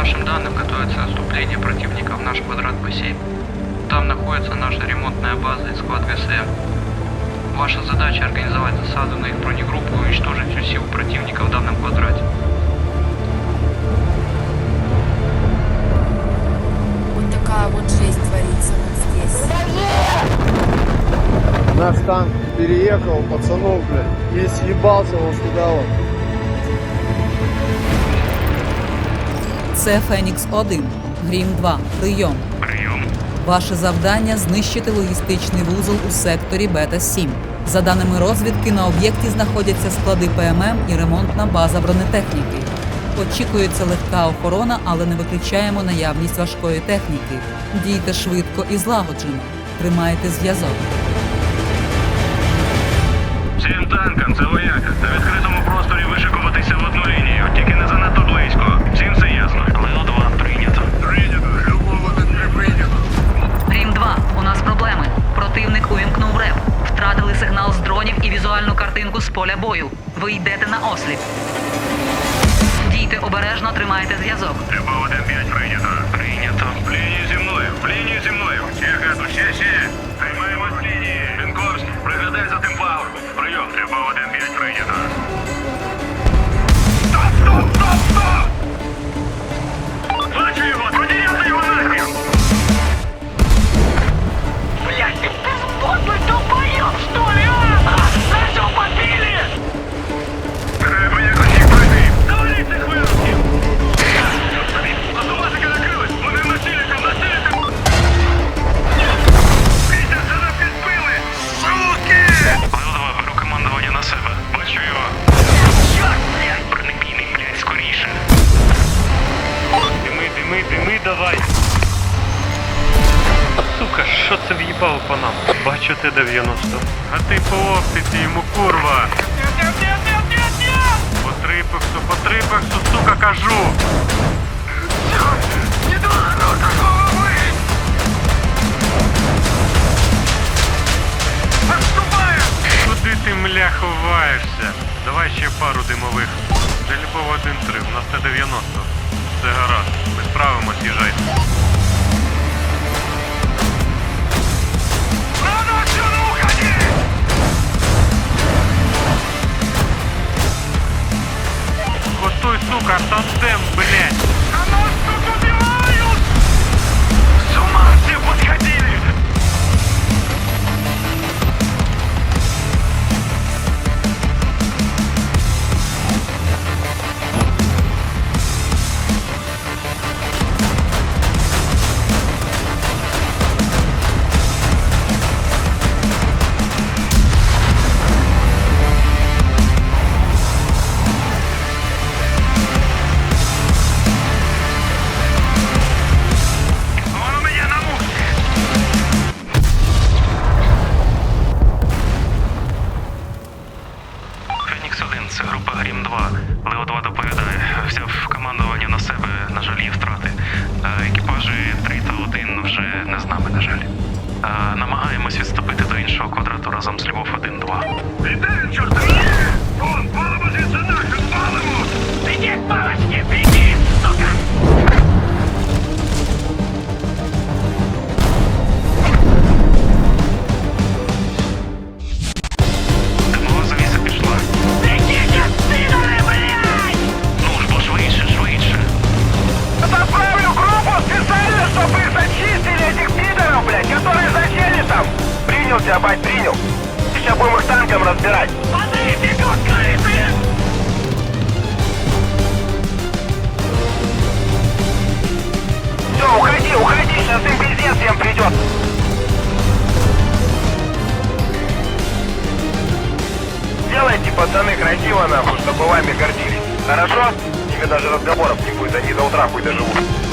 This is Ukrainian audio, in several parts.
нашим данным, готовится отступление противника в наш квадрат Б7. Там находится наша ремонтная база и склад ГСМ. Ваша задача организовать засаду на их бронегруппу и уничтожить всю силу противника в данном квадрате. Вот такая вот жесть творится вот здесь. Наш танк переехал, пацанов, блядь, весь ебался вот сюда вот. Це Фенікс 1, Грім 2. Прийом. Прийом. Ваше завдання знищити логістичний вузол у секторі Бета 7. За даними розвідки, на об'єкті знаходяться склади ПММ і ремонтна база бронетехніки. Очікується легка охорона, але не виключаємо наявність важкої техніки. Дійте швидко і злагоджено. Тримайте зв'язок. Всім танкам це вояка. На відкритому бою. Ви йдете на осліп. Дійте обережно, тримайте зв'язок. Любов 1 5 прийнято. Прийнято. В лінії зі мною. В лінії зі мною. Всі хату, ще. Приймаємо з лінії. Вінковський, пригадай за тим пагорбом. Прийом. Любов 1 5 прийнято. Стоп, стоп, стоп, стоп! Т-90. А ти по оптиці йому курва. По трипексу, по трипексу, сука, кажу. Не должно такого быть! Куди ти, мля, ховаєшся? Давай ще пару димових. Любого 1-3, у нас Т-90. Все гаразд, ми справимось, їжджайте. Готуй, сука, тандем, блядь. Красиво, нахуй, чтобы вами гордились. Хорошо? Ними даже разговоров не будет, они до утра хуй доживут.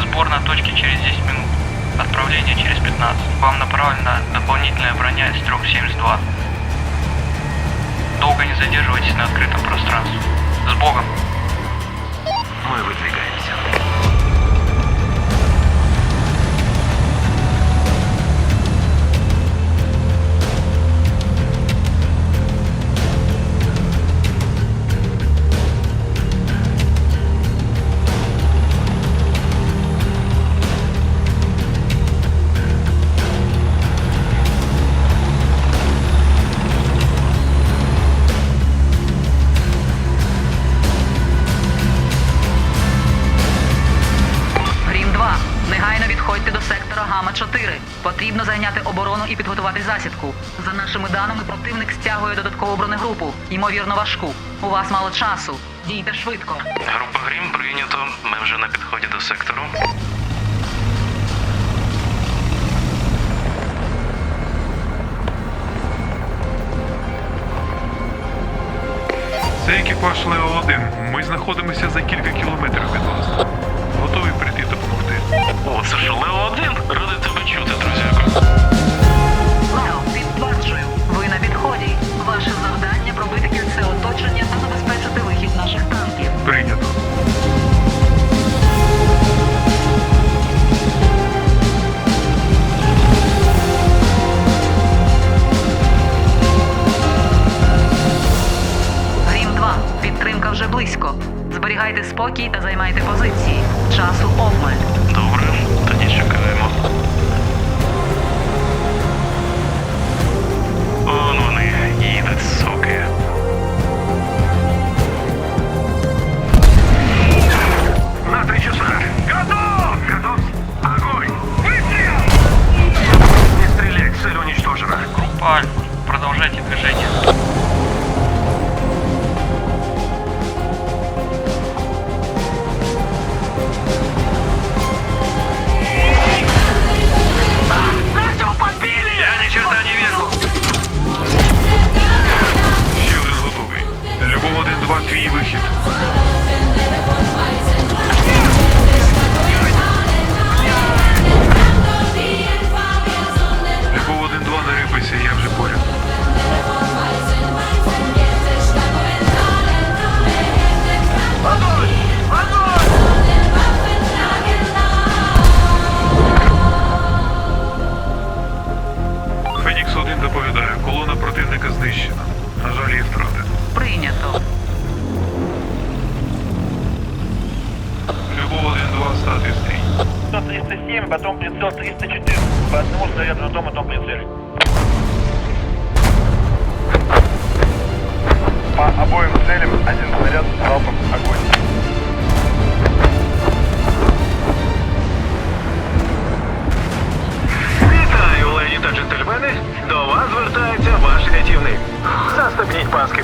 Сбор на точке через 10 минут. Отправление через 15. Вам направлена дополнительная броня из 372. Долго не задерживайтесь на открытом пространстве. С Богом! Ми видвигаємося. Оборону і підготувати засідку. За нашими даними, противник стягує додаткову бронегрупу, ймовірно важку. У вас мало часу. Дійте швидко. Група Грім прийнято. Ми вже на підході до сектору. Це екіпаж Лео 1. Ми знаходимося за кілька кілометрів від вас. Готові прийти допомогти. О, це ж Лео 1. Вже близько. Зберігайте спокій та займайте позиції. Часу обмаль. Добре, тоді чекаємо. Он вони їдуть, суки. На три часа. Готов! Готов. Огонь! Выстрел! Не стрелять, цель уничтожена. Группа Альфа, продолжайте движение. потом прицел 304. По одному снаряду на том и том прицеле. По обоим целям один снаряд залпом огонь. Вітаю, леді та джентльмени! До вас звертається ваш рятівник. Застебніть паски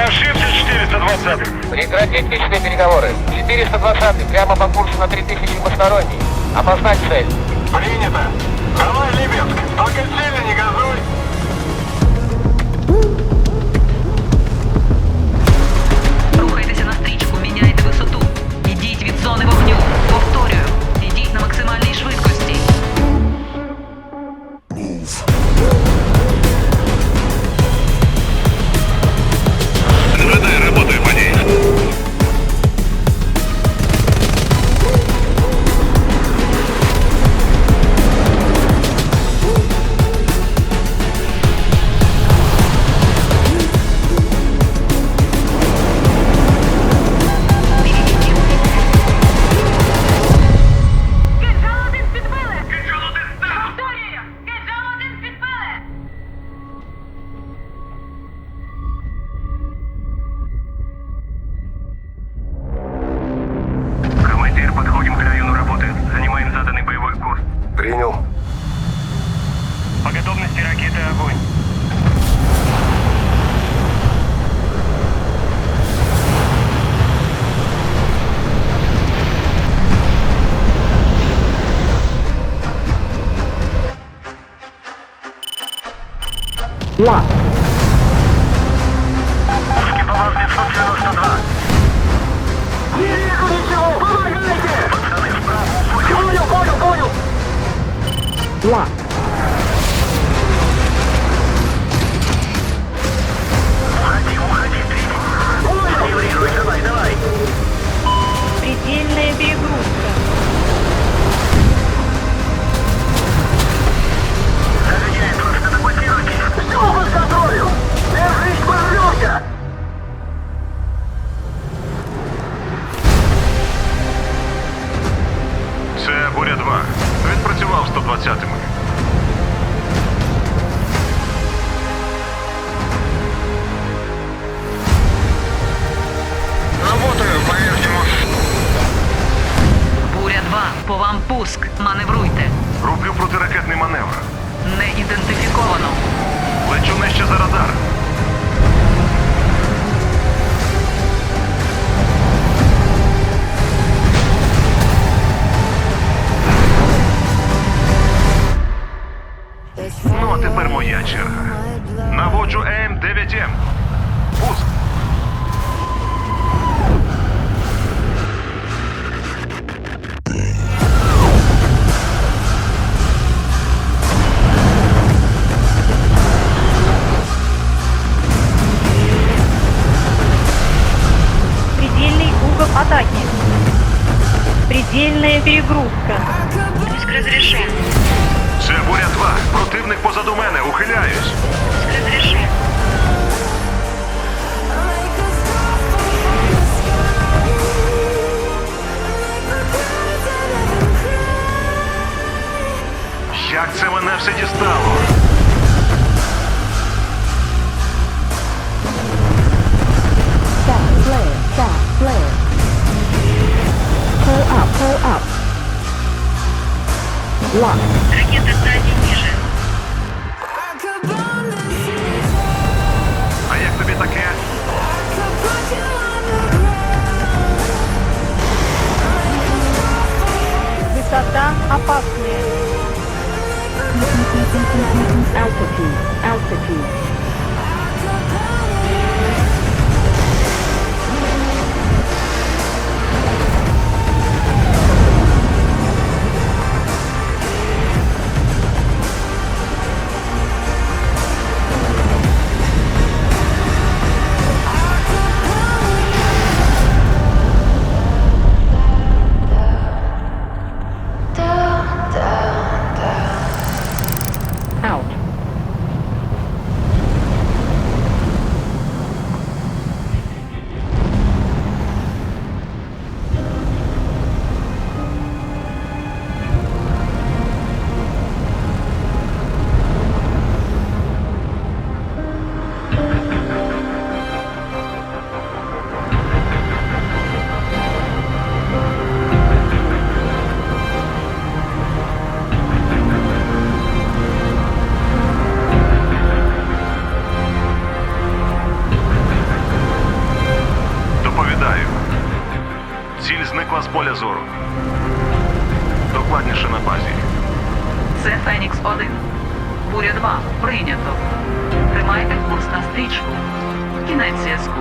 Липецк. Не ошибся 420 Прекратить личные переговоры. 420 прямо по курсу на 3000 двусторонний. Обозначь цель. Принято. Давай, Липецк, только сильно не газуй. Рухайтеся на стрічку, міняйте висоту. Ідіть від зони вогню. Пуск. Маневруйте. Роблю протиракетний маневр. Не ідентифіковано. Лечу нижче за радар. Як це мене все дістало? Ракета сзади ниже. А як тобі таке? Высота опасная. Altitude, altitude. Поля зору. Докладніше на базі. Це Фенікс 1. Буря 2. Прийнято. Тримайте курс на стрічку. Кінець зв'язку.